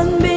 sen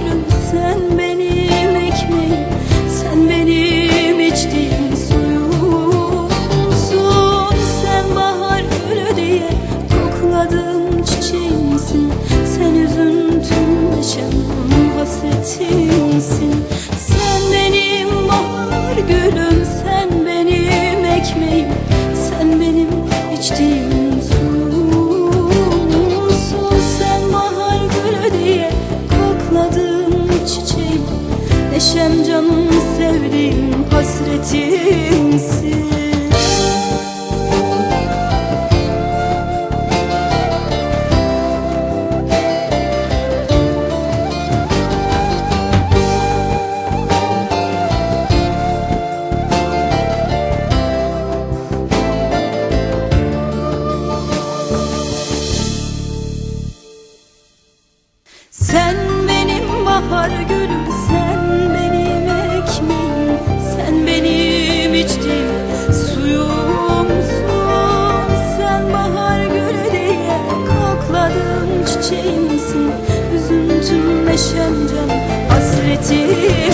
gülüm sen benim ekmeğim Sen benim içtiğim suyum. suyumsun Sen bahar gülü diye kokladım neşem canım sevdiğim hasretim. 记